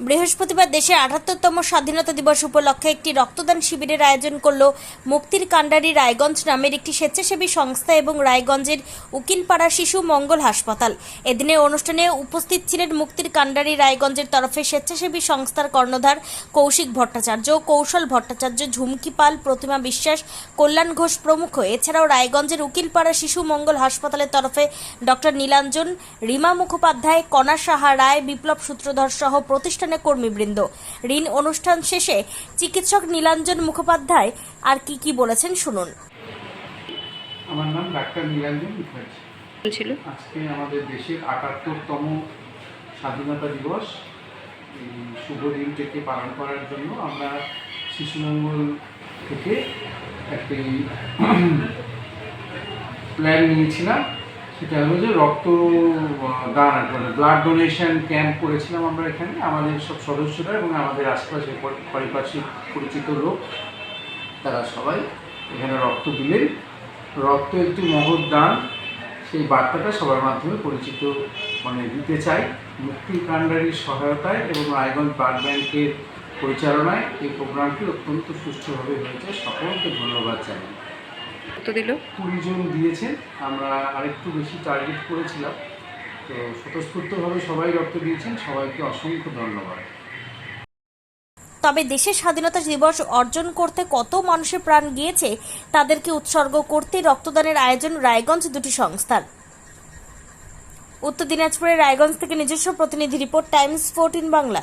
বৃহস্পতিবার দেশের আটাত্তরতম স্বাধীনতা দিবস উপলক্ষে একটি রক্তদান শিবিরের আয়োজন করল মুক্তির কাণ্ডারি রায়গঞ্জ নামের একটি স্বেচ্ছাসেবী সংস্থা এবং রায়গঞ্জের উকিলপাড়া শিশু মঙ্গল হাসপাতাল। এদিনের অনুষ্ঠানে উপস্থিত ছিলেন মুক্তির কাণ্ডারি রায়গঞ্জের তরফে স্বেচ্ছাসেবী সংস্থার কর্ণধার কৌশিক ভট্টাচার্য, কৌশল ভট্টাচার্য, ঝুমকি পাল, প্রতিমা বিশ্বাস, কল্যাণ ঘোষ প্রমুখ। এছাড়াও রায়গঞ্জের উকিলপাড়া শিশু মঙ্গল হাসপাতালের তরফে ডক্টর নীলাঞ্জন, রিমা মুখোপাধ্যায়, কণা সাহা রায়, বিপ্লব সূত্রধর সহ প্রতিষ্ঠানের কর্মীবৃন্দ। ঋণ অনুষ্ঠান শেষে চিকিৎসক নীলাঞ্জন মুখোপাধ্যায় আর কি কি বলেছেন শুনুন। আমার নাম ডাক্তার নীলাঞ্জন মুখার্জি। ছিল আজকে আমাদের দেশের আটাত্তরতম স্বাধীনতা দিবস। এই শুভ দিনটিকে পালন করার জন্য আমরা শিশুমঙ্গল থেকে একটি প্ল্যান নিয়েছিলাম। সেটা হলো যে রক্ত দান মানে ব্লাড ডোনেশন ক্যাম্প করেছিলাম আমরা এখানে। আমাদের সব সদস্যরা এবং আমাদের আশপাশে পারিপার্শ্বিক পরিচিত লোক, তারা সবাই এখানে রক্ত দিলেন। রক্ত একটি মহৎ দান। সেই বার্তাটা সবার মাধ্যমে পরিচিত মানে দিতে চাই। মুক্তি কাণ্ডারির সহায়তায় এবং রায়গঞ্জ ব্লাড ব্যাংকের পরিচালনায় এই প্রোগ্রামটি অত্যন্ত সুষ্ঠুভাবে হয়েছে। সকলকে ধন্যবাদ জানাই। কত দিল। কুড়ি জন দিয়েছেন আমরা আরেকটু বেশি টার্গেট করেছিলাম। তো স্বতঃস্ফূর্তভাবে সবাই রক্ত দিয়েছেন সবাইকে অসংখ্য ধন্যবাদ। তবে দেশের স্বাধীনতা দিবস অর্জন করতে কত মানুষের প্রাণ গিয়েছে তাদেরকে উৎসর্গ করতে রক্তদানের আয়োজন রায়গঞ্জ দুটি সংস্থার। উত্তর দিনাজপুরের রায়গঞ্জ থেকে নিজস্ব প্রতিনিধি রিপোর্ট টাইমস ফোরটিন বাংলা।